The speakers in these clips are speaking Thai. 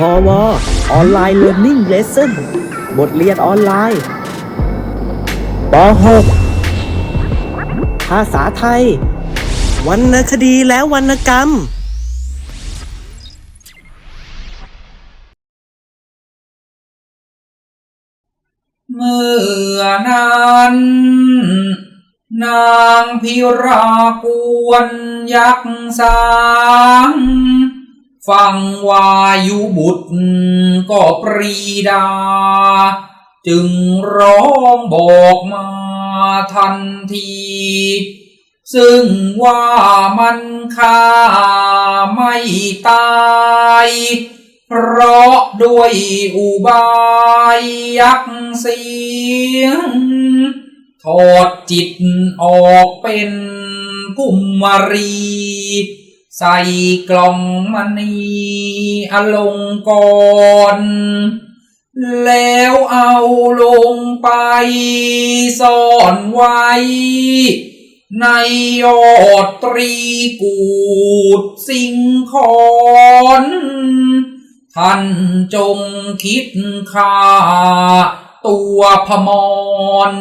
พอวออนไลน์เรียน i ิ g เลส s o n บทเรียนออนไลน์ป .6 ภาษาไทย วรรณคดีและวรรณกรรม เมื่อนั้น นางพิรากวนยักษ์สาง ฟังวายุบุตรก็ปรีดา จึงร้องบอกมาทันที ซึ่งว่ามันฆ่าไม่ตาย เพราะด้วยอุบายยักษ์เสียงถอดจิตออกเป็นกุมมรี ใส่กล่องมณีอลงกรแล้วเอาลงไปซ่อนไว้ ในยอดตรีกูดสิงคอนท่านจงคิดค่าตัวพมร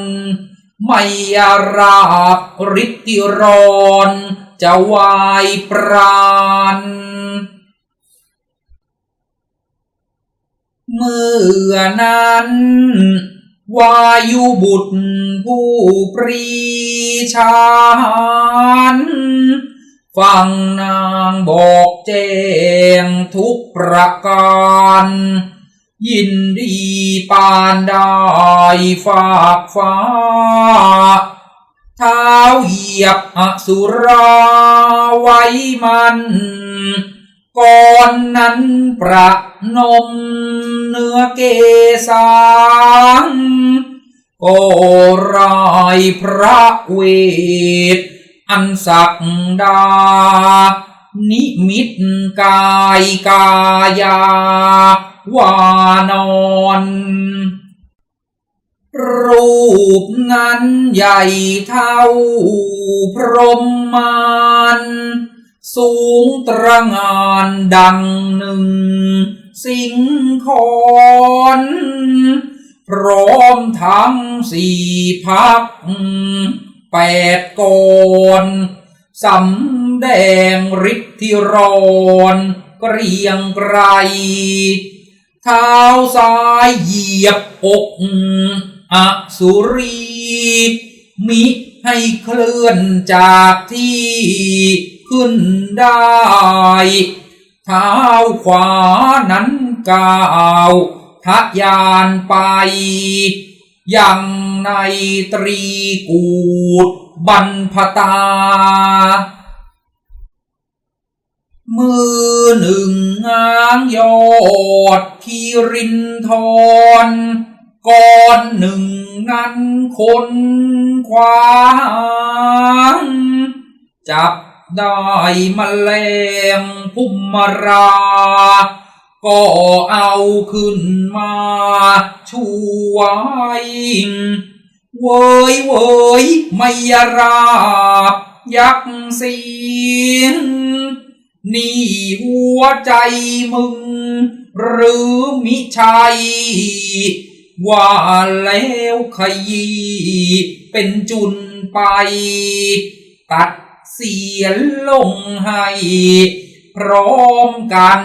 ไม่อาราบฤทธิรอน จะวายปราณเมื่อนั้น วายุบุตรผู้ปรีชาญฟังนางบอกแจ้งทุกประการ ยินดีปานได้ฝากฟ้า เท้าเหยียบอสุราไว้มันก่อนนั้นประนมเนื้อเกสางก็รายพระเวท อันศักดา นิมิตกายกายาวานอน รูปนั้นใหญ่เท่าพรหมานสูงตระงานดังหนึ่ง สิงคอนพร้อมทั้งสี่พัก แปดกอนสำแดงฤทธิธิรอนเกรียงไกรเท้าซ้ายเหยียบอก อสุรีมิให้เคลื่อนจากที่ขึ้นได้เท้าขวานั้นก้าวทะยานไปยังในตรีกูดบรรพตา มือหนึ่งง้างยอดคีรินทร ก้อนหนึ่งนั้นคนขวางจับได้มแมลงพุ่มมารา ก็เอาขึ้นมาช่วยเว้ยเว้ยไม่ยราบยักษ์เสียงนี่หัวใจมึง หรือมิใช่ ว่าแล้วขยี้เป็นจุนไป ตัดเสียนลงให้ พร้อมกัน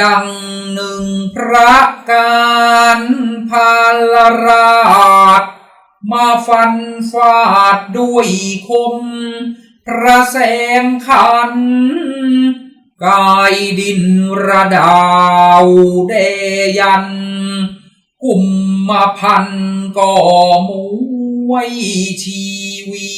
ดังหนึ่งพระการพาลราช มาฟันฟาดด้วยคม พระแสงขัน กายดินระดาวเดยัน กุมมาพันก่อมวยชีวี